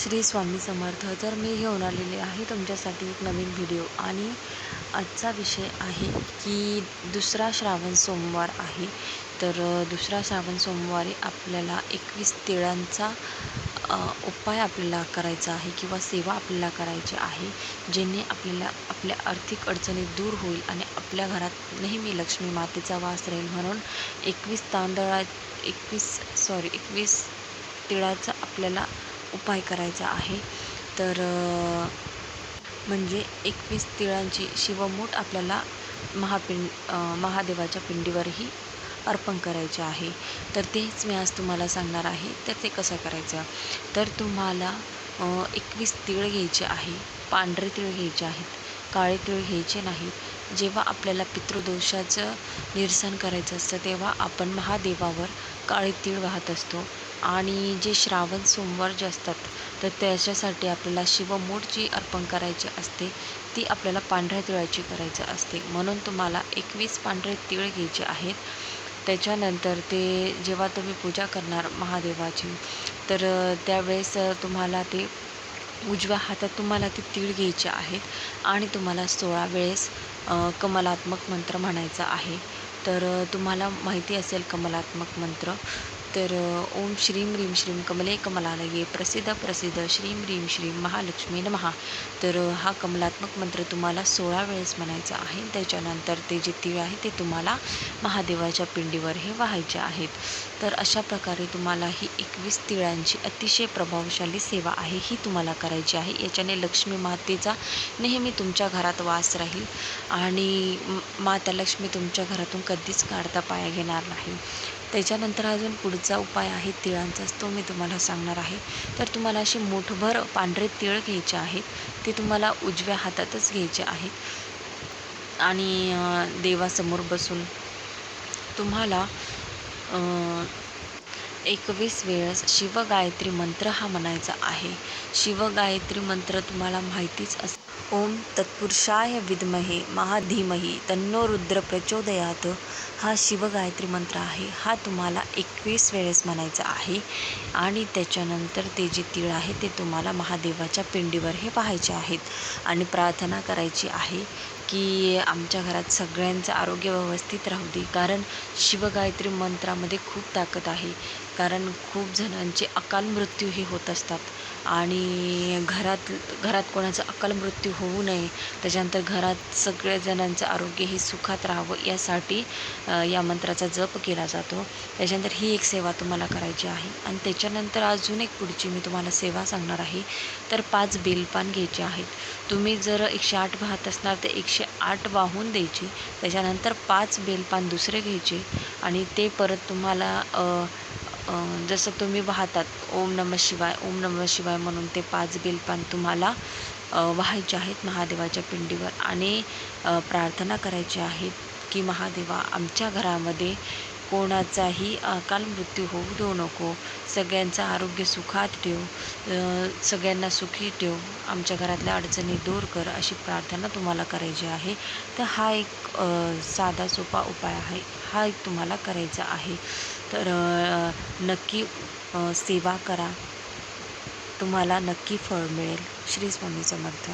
श्री स्वामी समर्थ. तर मी घेऊन आलेले आहे तुमच्यासाठी एक नवीन व्हिडिओ आणि आजचा विषय आहे की दुसरा श्रावण सोमवार आहे. तर दुसरा श्रावण सोमवारी आपल्याला एकवीस तिळांचा उपाय आपल्याला करायचा आहे किंवा सेवा आपल्याला करायची आहे जेणे आपल्याला आपल्या आर्थिक अडचणी दूर होईल आणि आपल्या घरात नेहमी लक्ष्मी मातेचा वास राहील म्हणून एकवीस तांदळा एकवीस सॉरी एकवीस तिळाचा आपल्याला उपाय करायचा आहे. तर म्हणजे एकवीस तिळांची शिवमूठ आपल्याला महापिंड महादेवाच्या पिंडीवरही अर्पण करायचे आहे. तर तेच मी आज तुम्हाला सांगणार आहे. तर ते कसं करायचं? तर तुम्हाला एकवीस तीळ घ्यायचे आहे. पांढरे तिळ घ्यायचे आहेत. काळे तिळ घ्यायचे नाही. जेव्हा आपल्याला पितृदोषाचं निरसन करायचं असतं तेव्हा आपण महादेवावर काळे तीळ वाहत असतो. आणि जे श्रावण सोमवार जे असतात तर त्याच्यासाठी आपल्याला शिवमूठ जी अर्पण करायची असते ती आपल्याला पांढऱ्या तिळाची करायची असते. म्हणून तुम्हाला एकवीस पांढरे तीळ घ्यायचे आहेत. त्याच्यानंतर ते जेव्हा तुम्ही पूजा करणार महादेवाची तर त्यावेळेस तुम्हाला ते उजव्या हातात तुम्हाला ते तीळ घ्यायचे आहेत आणि तुम्हाला सोळा वेळेस कमलात्मक मंत्र म्हणायचा आहे. तर तुम्हाला माहिती असेल कमलात्मक मंत्र. तर ओम श्रीम रीम श्रीम कमले कमलालये प्रसिद्ध प्रसिद्ध श्रीम रीम श्रीम महालक्ष्मी नमहा तर हा कमलात्मक मंत्र तुम्हाला सोळा वेळेस म्हणायचा आहे. त्याच्यानंतर ते जे तीळ आहे ते तुम्हाला महादेवाच्या पिंडीवर हे व्हायचे आहेत. तर अशा प्रकारे तुम्हाला ही एकवीस तिळांची अतिशय प्रभावशाली सेवा आहे ही तुम्हाला करायची आहे. याच्याने लक्ष्मी मातेचा नेहमी तुमच्या घरात वास राहील आणि माता लक्ष्मी तुमच्या घरातून कधीच काढता पाया घेणार नाही. त्याच्यानंतर अजून पुढचा उपाय आहे तिळांचाच तो मी तुम्हाला सांगणार आहे. तर तुम्हाला असे मोठभर पांढरे तिळ घ्यायचे आहेत. ते तुम्हाला उजव्या हातातच घ्यायचे आहेत. आणि देवासमोर बसून तुम्हाला एकवीस वेळेस शिवगायत्री मंत्र हा म्हणायचा आहे. शिवगायत्री मंत्र तुम्हाला माहितीच अस ओम तत्पुरुषाय विद्महे महाधीमही तन्नो रुद्र प्रचोदयात हा शिवगायत्री मंत्र आहे. हा तुम्हाला एकवीस वेळेस म्हणायचा आहे. आणि त्याच्यानंतर ते जे तीळ आहे ते तुम्हाला महादेवाच्या पिंडीवर हे पाहायचे आहेत. आणि प्रार्थना करायची आहे की आमच्या घरात सगळ्यांचं आरोग्य व्यवस्थित राहू दे. कारण शिवगायत्री मंत्रामध्ये खूप ताकद आहे. कारण खूप जणांचे अकाल मृत्यू हे होत असतात. आणि घरात घरात कोणाचा अकाल मृत्यू होऊ नये त्याच्यानंतर घरात सगळ्याजणांचं आरोग्य हे सुखात राहावं यासाठी या मंत्राचा जप केला जातो. त्याच्यानंतर ही एक सेवा तुम्हाला करायची आहे. आणि त्याच्यानंतर अजून एक पुढची मी तुम्हाला सेवा सांगणार आहे. तर पाच बेलपान घ्यायचे आहेत. तुम्ही जर एकशे आठ वाहत असणार तर एकशे आठ वाहून द्यायची. त्याच्यानंतर पाच बेलपान दुसरे घ्यायचे. आणि ते परत तुम्हाला जसं तुम्ही वाहतात ओम नम शिवाय ओम नम शिवाय म्हणून ते पाच बेलपान तुम्हाला व्हायचे वाहायचे आहेत महादेवाच्या पिंडीवर. आणि प्रार्थना करायची आहे की महादेवा आमच्या घरामध्ये कोणाचाही अकाल मृत्यू होऊ देऊ नको. सगळ्यांचं आरोग्य सुखात ठेव. सगळ्यांना सुखी ठेव. आमच्या घरातल्या अडचणी दूर कर अशी प्रार्थना तुम्हाला करायची आहे. तर हा एक साधा सोपा उपाय आहे. हा एक तुम्हाला करायचा आहे. तर नक्की सेवा करा. तुम्हाला नक्की फळ मिळेल. श्री स्वामी समर्थ.